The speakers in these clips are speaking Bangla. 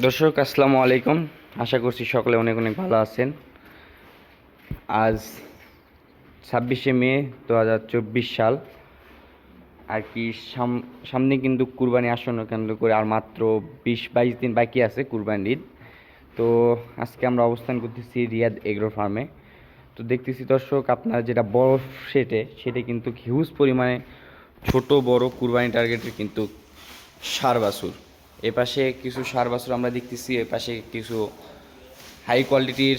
দর্শক, আসসালামু আলাইকুম। আশা করছি সকলে অনেক অনেক ভালো আছেন। আজ ছাব্বিশে মে দু হাজার চব্বিশ সাল। আর কি সাম- সামনে কিন্তু কুরবানি আসন্ন কেন্দ্র করে আর মাত্র বিশ বাইশ দিন বাকি আছে কুরবানির। ঈদ তো আজকে আমরা অবস্থান করতেছি রিয়াদ এগ্রো ফার্মে। তো দেখতেছি দর্শক, আপনার যেটা বড় সেটে, সেটা কিন্তু হিউজ পরিমাণে ছোট বড় কুরবানি টার্গেটের কিন্তু সার বাছুর। এ পাশে কিছু সার বাছুর আমরা দেখতেছি এ পাশে কিছু হাই কোয়ালিটির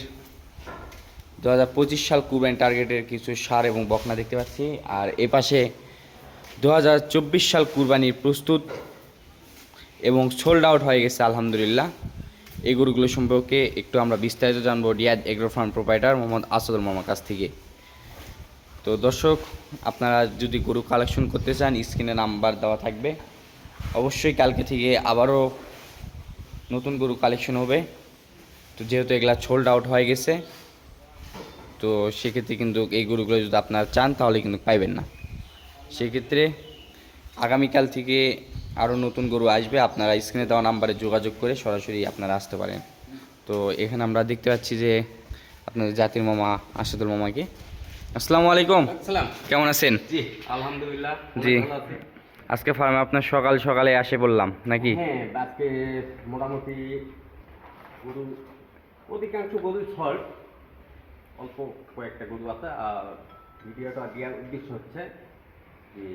দু হাজার পঁচিশ সাল কুরবানি টার্গেটের কিছু সার এবং বকনা দেখতে পাচ্ছি। আর এ পাশে দু হাজার চব্বিশ সাল কুরবানির প্রস্তুত এবং সোল্ড আউট হয়ে গেছে, আলহামদুলিল্লাহ। এই গরুগুলো সম্পর্কে একটু আমরা বিস্তারিত জানব Diyad agro farm proprietor Mohammad Asadul মামার কাছ থেকে। তো দর্শক, আপনারা যদি গরু কালেকশন করতে চান স্ক্রিনে নাম্বার দেওয়া থাকবে। অবশ্যই কালকে থেকে আবারও নতুন গরু কালেকশন হবে। তো যেহেতু এগুলা সোল্ড আউট হয়ে গেছে তো সেক্ষেত্রে কিন্তু এই গরুগুলো যদি আপনারা চান তাহলে কিন্তু পাইবেন না। সেক্ষেত্রে আগামীকাল থেকে আরও নতুন গরু আসবে আপনারা স্ক্রিনে দেওয়া নাম্বারে যোগাযোগ করে সরাসরি আপনারা আসতে পারেন। তো এখানে আমরা দেখতে পাচ্ছি যে আপনাদের জাতির মামা আসাদুল মামাকে। আসসালামু আলাইকুম। কেমন আছেন? জি আলহামদুলিল্লাহ। জি। আজকে ফার্মে আপনার সকাল সকালে আসে বললাম নাকি? হ্যাঁ আজকে মোটামুটি গরু অধিকাংশ গরু ছল অল্প কয়েকটা গরু আছে আর ভিডিওটা দেওয়ার উদ্দেশ্য হচ্ছে যে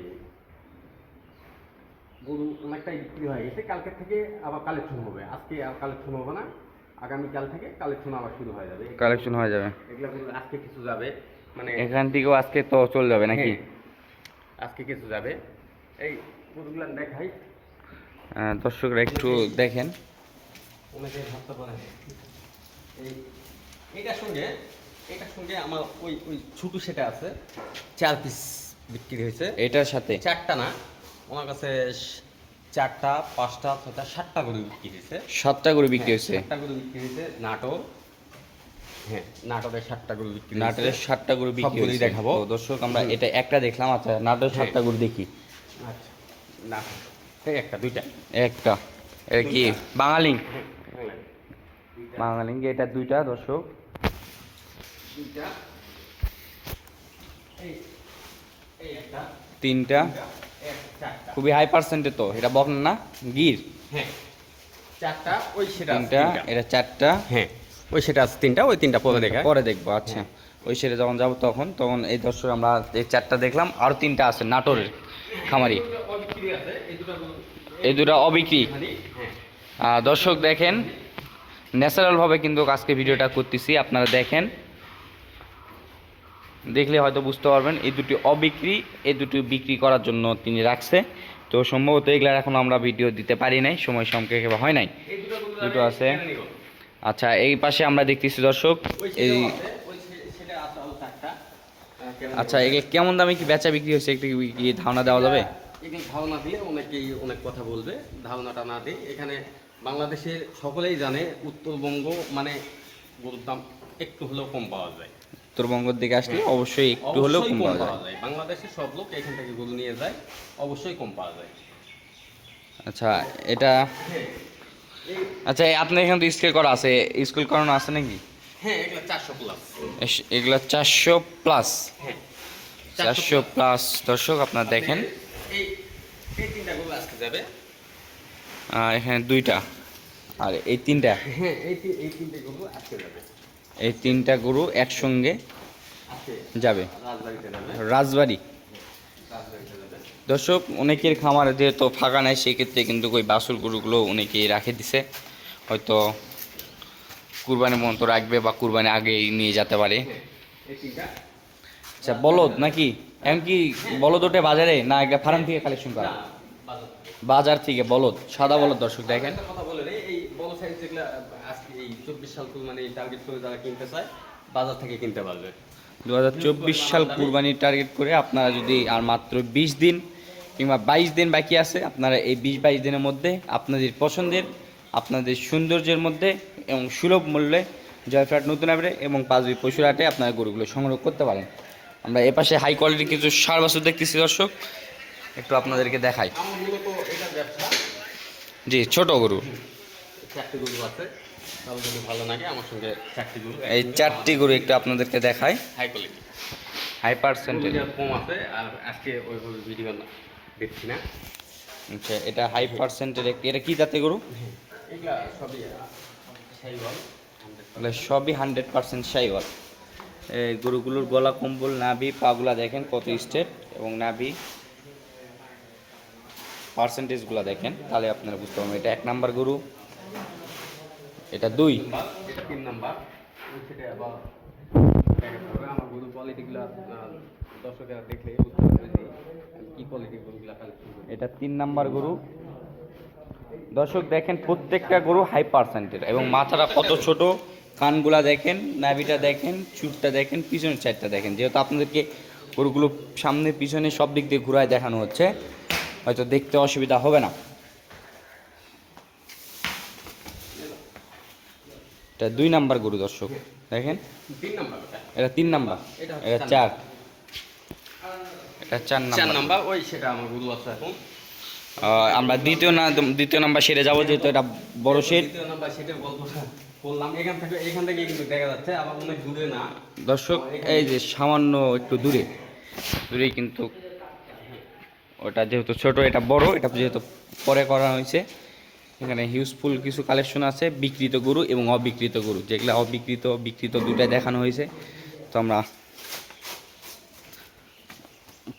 গরু অনেকটাই বিক্রি হয়ে গেছে কালকে থেকে আবার কালেকশন হবে। আজকে আর কালেকশন হবে না আগামীকাল থেকে কালেকশন আবার শুরু হয়ে যাবে। কালেকশন হয়ে যাবে। এগুলো আজকে কিছু যাবে মানে এখান থেকেও আজকে তো চলে যাবে নাকি? হ্যাঁ, আজকে কিছু যাবে। এই গরুগুলো দেখাই দর্শকরা একটু দেখেন। অনেকে ভাবতে পারে এই এটার সঙ্গে এটার সঙ্গে আমার ওই ওই ছোটো সেটা আছে চার পিস বিক্রি হয়েছে। এটার সাথে? চারটা না ওনার কাছে চারটা পাঁচটা ছটা সাতটা গরু বিক্রি হয়েছে। সাতটা করে বিক্রি হয়েছে? সাতটা গরু বিক্রি হয়েছে নাটোর। হ্যাঁ নাটোরের সাতটা গরু বিক্রি। নাটোরের সাতটা গরু বিক্রি দেখাবো। দর্শক আমরা এটা একটা দেখলাম আচ্ছা নাটোরের সাতটা গরু দেখি। আচ্ছা একটা দুইটা। একটা এটা কি? বাঙালি। হ্যাঁ দুইটা। বাঙালি এটা দুইটা দর্শক। দুইটা। তিনটা। খুবই হাই পার্সেন্টের তো। এটা বকনা না? গির। হ্যাঁ। চারটা ওই সেটা তিনটা। এটা চারটা। হ্যাঁ ওই সেটা আছে তিনটা ওই তিনটা পরে দেখা। পরে দেখব আচ্ছা। ওই যখন যাব তখন তখন এই দর্শক আমরা এই চারটা দেখলাম আরও তিনটা আছে নাটোরের। খামারি। এই দুটা অবিক্রি। দর্শক দেখেন, ন্যাচারালভাবে কিন্তু আজকে ভিডিওটা করতেছি, আপনারা দেখেন। দেখলে হয়তো বুঝতে পারবেন, এই দুটি অবিক্রি, এই দুটি বিক্রি করার জন্য তিনি রাখছে। তো সম্ভবত এগুলার এখন আমরা ভিডিও দিতে পারি নাই, সময় সংক্ষেপে হয় নাই। দুটো আছে। আচ্ছা এই পাশে আমরা দেখতেছি দর্শক, এই সেটাও আছে, ওই সে- সেটা আছে আরও চারটা। আহ, কেনে নিব। আচ্ছা এগুলো কেমন দামে কি বেচা বিক্রি হচ্ছে একটু কি ধারণা দেওয়া যাবে? এগুলো ধারণা দিলে অনেকেই অনেক কথা বলবে ধারণাটা না দিই এখানে বাংলাদেশের সকলেই জানে উত্তরবঙ্গ মানে গরুর দাম একটু হলেও কম পাওয়া যায়। উত্তরবঙ্গের দিকে আসলে অবশ্যই একটু হলেও কম পাওয়া যায়। বাংলাদেশের সব লোক এখান থেকে গরু নিয়ে যায় অবশ্যই কম পাওয়া যায়। আচ্ছা এটা আচ্ছা আপনার এখানে তো স্কেল করা আছে। স্কুল করানো আছে নাকি? হ্যাঁ এগুলো চারশো প্লাস এস- এগুলো চারশো প্লাস হ্যাঁ প্লাস দর্শক আপনার দেখেন। এই এই তিনটা গরু আজকে যাবে। এখানে দুইটা। আর এই তিনটা? হ্যাঁ এই এই তিনটে গরু আজকে যাবে। এই তিনটা গরু একসঙ্গে যাবে। রাজবাড়ি। দর্শক অনেকের খামার যেহেতু ফাঁকা নেয় সেক্ষেত্রে কিন্তু ওই বাসুর গরুগুলো অনেকেই রাখে দিছে। হয়তো কুরবানি মন্ত রাখবে বা কুরবানি আগে নিয়ে যেতে পারে। আচ্ছা বলদ নাকি? এমনকি বলদ ওঠে বাজারে না একটা ফার্ম থেকে কালেকশন করা? বাজার থেকে। বলদ সাদা বলদ দর্শক দেখেন। একটা কথা বলে এই বড় সাইজ যেগুলা আজকে এই চব্বিশ সাল মানে টার্গেট করে যারা কিনতে চায় বাজার থেকে কিনতে পারবে। দু হাজার চব্বিশ সাল কুরবানির টার্গেট করে আপনারা যদি আর মাত্র বিশ দিন কিংবা বাইশ দিন বাকি আছে আপনারা এই বিশ বাইশ দিনের মধ্যে আপনাদের পছন্দের আপনাদের সৌন্দর্যের মধ্যে এবং সুলভ মূল্যে জয়ফ্রাট নতুন আপডে এবং পাঁচবি পশুরহাটে আপনারা গরুগুলো সংগ্রহ করতে পারেন। আমরা এপাশে হাই কোয়ালিটির কিছু সার বাছুর দেখতেছি দর্শক। একটু আপনাদেরকে দেখাই। জি ছোট গরু। চারটি গরু আছে। ভালো লাগে আমার চারটি গরু এই চারটি গরু একটু আপনাদেরকে দেখাই। হাই কোয়ালিটি হাই পার্সেন্টেজ কম আছে আর আজকে ওইভাবে ভিডিও দেখছি না। আচ্ছা এটা হাই পার্সেন্টের এটা কি জাতের গরু? এগুলা সবই হান্ড্রেড পার্সেন্ট সাইওয়াল গরুগুলোর গলা কম্বল নাভি পাগুলা দেখেন কত স্টেট এবং নাভি পার্সেন্টেজগুলো দেখেন তাহলে আপনারা বুঝতে পারবেন এটা এক নাম্বার গরু এটা দুই। তিন নাম্বার সেটা আবার আমার গরু কোয়ালিটিগুলো দর্শকেরা দেখলে বুঝতে পারবে যে আমি কী কোয়ালিটির গরুগুলো কালেকশন এটা তিন নাম্বার গরু দর্শক দেখেন প্রত্যেকটা গরু হাই পার্সেন্টের এবং মাথাটা কত ছোট কানগুলা দেখেন নাভিটা দেখেন চুটটা দেখেন পিছনের সাইডটা দেখেন। যেহেতু আপনাদেরকে গরুগুলো সামনে পিছনে সব দিক দিয়ে ঘুরায় দেখানো হচ্ছে হয়তো দেখতে অসুবিধা হবে না। এটা দুই নাম্বার গরু দর্শক দেখেন। এটা? তিন নাম্বার এটা চার এটা চার নাম্বার ওই সেটা আমার গরু আছে এখন। আমরা দ্বিতীয় না দ্বিতীয় নাম্বার সেরে যাব যেহেতু এটা বড় সেটা দূরে দর্শক এই যে সামান্য একটু দূরে দূরেই কিন্তু ওটা যেহেতু ছোট এটা বড় এটা যেহেতু পরে করা হয়েছে। এখানে হিউজফুল কিছু কালেকশন আছে বিকৃত গরু এবং অবিকৃত গরু। যেগুলো অবিকৃত বিকৃত দুটাই দেখানো হয়েছে। তো আমরা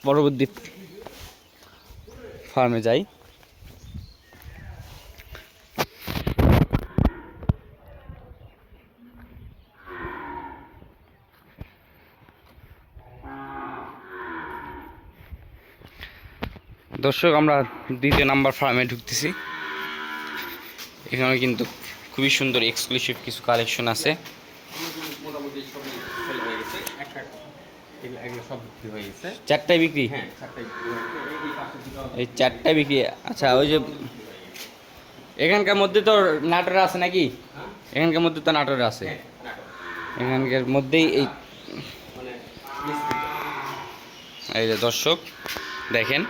পরবর্তী ফার্মে যাই। দর্শক, আমরা দ্বিতীয় নাম্বার ফার্মে ঢুকতেছি। এখানে কিন্তু খুবই সুন্দর এক্সক্লুসিভ কিছু কালেকশন আছে মোটামুটি সবই সেল হয়ে গেছে একটা এগুলো এগুলো সব বিক্রি হয়ে গেছে। চারটায় বিক্রি? হ্যাঁ চারটাই বিক্রি এই- চারটায় বিক্রি। আচ্ছা ওই যে এখানকার মধ্যে তো নাটোর আছে নাকি? হ্যাঁ। এখানকার মধ্যে তো নাটোর আছে। হ্যাঁ, এখানকার মধ্যেই এই মানে এই যে দর্শক দেখেন।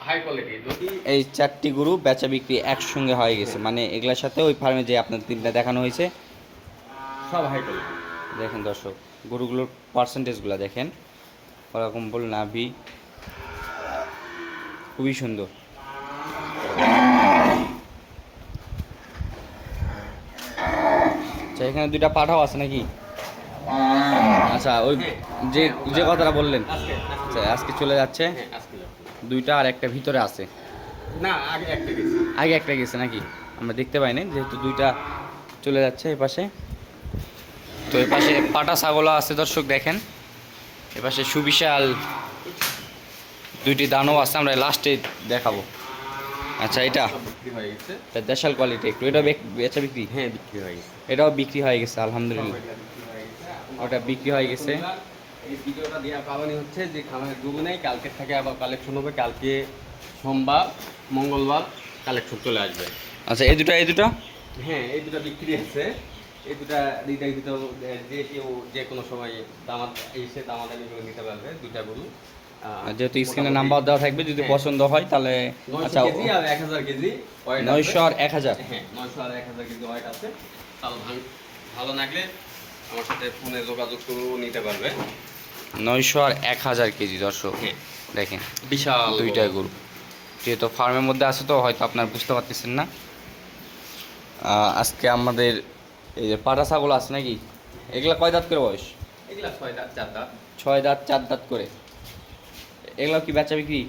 হাই কোয়ালিটি এই চারটি গরু বেচা বিক্রি একসঙ্গে হয়ে গেছে। মানে এগুলার সাথে ওই ফার্মে যে আপনার তিনটা দেখানো হয়েছে। সব হাই কোয়ালিটি দেখেন দর্শক গরুগুলোর পার্সেন্টেজগুলো দেখেন। ওরকম বল নাভি। খুবই সুন্দর। আচ্ছা এখানে দুইটা পাঠাও আছে নাকি? আচ্ছা ওই যে যে কথাটা বললেন। আজকে আচ্ছা আজকে চলে যাচ্ছে। দুইটা আর একটা ভিতরে আছে। না আগে একটা গেছি। আগে একটা গেছে নাকি? আমরা দেখতে পাই নাই যেহেতু দুইটা চলে যাচ্ছে এই পাশে তো এই পাশে পাটা ছাগল আছে দর্শক দেখেন। এ পাশে সুবিশাল দুইটি দানও আছে আমরা লাস্টে দেখাবো। আচ্ছা এটা? বিক্রি হয়ে গেছে। এটা দেশাল কোয়ালিটি একটু এটা বেচা বিক্রি? হ্যাঁ বিক্রি হয়ে গেছে। এটাও বিক্রি হয়ে গেছে আলহামদুলিল্লাহ। ওটা বিক্রি হয়ে গেছে। এই ভিডিওটা দেওয়ার কারণই হচ্ছে যে খামারের গরু নেই কালকে থেকে আবার কালেকশন হবে। কালকে সোমবার মঙ্গলবার কালেকশন চলে আসবে। আচ্ছা এই দুটো এই দুটো? হ্যাঁ এই দুটো বিক্রি আছে। এই দুটা দুইটা ভিতর যে কেউ যে কোনো সময় দামাত এসে দামাদামি করে নিতে পারবে দুইটা গরু। যেহেতু স্ক্রিনে নাম্বার দেওয়া থাকবে যদি হ্যাঁ। পছন্দ হয় তাহলে আচ্ছা এক হাজার কেজি নয়শো আর এক হাজার। হ্যাঁ নয়শো আর এক হাজার কেজি ওয়েট আছে। তাহলে ভালো- লাগলে আমার সাথে ফোনে যোগাযোগ করেও নিতে পারবে। নয়শো আর এক হাজার কেজি দর্শক। হ্যাঁ। দেখেন বিশাল দুইটাই গরু। যেহেতু ফার্মের মধ্যে আছে তো হয়তো আপনার বুঝতে পারতেছেন না। আজকে আমাদের এই যে পাটা ছাগল আছে নাকি? এগুলা কয় দাঁত করে বয়স? এগুলা ছয় দাঁত চার দাঁত। ছয় দাঁত চার দাঁত করে। এগুলো কি বেচা বিক্রি?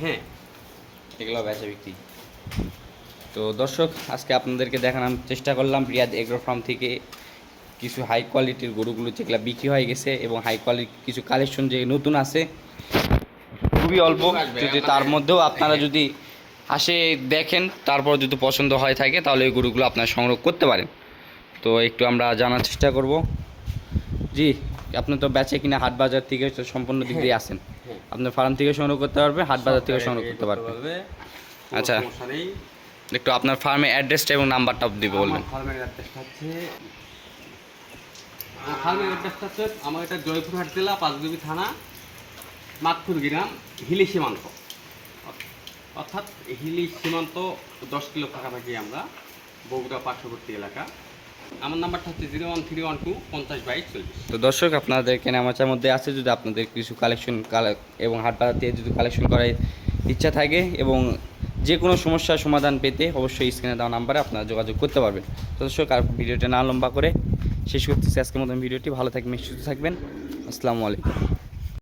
হ্যাঁ। এগুলো বেচা বিক্রি। তো দর্শক আজকে আপনাদেরকে দেখানোর চেষ্টা করলাম রিয়াদ এগ্রো ফার্ম থেকে কিছু হাই কোয়ালিটির গরুগুলো যেগুলো বিক্রি হয়ে গেছে এবং হাই কোয়ালিটির কিছু কালেকশন যে নতুন আছে খুবই অল্প যদি তার মধ্যেও আপনারা যদি আসে দেখেন তারপর যদি পছন্দ হয় থাকে তাহলে এই গরুগুলো আপনারা সংগ্রহ করতে পারেন। তো একটু আমরা জানার চেষ্টা করব। জি আপনি তো বেচে কিনা হাট বাজার থেকে সম্পূর্ণ দিক দিয়ে আসেন। আপনার ফার্ম থেকে সংগ্রহ করতে পারবেন হাট বাজার থেকে সংগ্রহ করতে পারবেন আচ্ছা। একটু আপনার ফার্মের অ্যাড্রেসটা এবং নাম্বারটা দিবে বলবেন। ফার্মের অ্যাড্রেসটা হচ্ছে ফার্মের অ্যাড্রেসটা হচ্ছে আমার এটা জয়পুরহাট জেলা পাঁচবিবি থানা মাতপুর গ্রাম হিলি সীমান্ত। অর্থাৎ হিলি সীমান্ত দশ কিলো পাখাপাখি আমরা বগুড়া পার্শ্ববর্তী এলাকা। আমার নাম্বারটা হচ্ছে zero one three one two পঞ্চাশ বাইশ চল্লিশ। তো দর্শক, আপনাদের কেনামাচার মধ্যে আছে, যদি আপনাদের কিছু কালেকশন এবং হাট থেকে যদি কালেকশন করার ইচ্ছা থাকে এবং যে কোনো সমস্যার সমাধান পেতে অবশ্যই স্ক্রিনে দেওয়া নাম্বারে আপনারা যোগাযোগ করতে পারবেন। তো দর্শক, আর ভিডিওটা না লম্বা করে শেষ করতেছি আজকের মতন ভিডিওটি। ভালো থাকবেন, সুস্থ থাকবেন। আসসালামু আলাইকুম।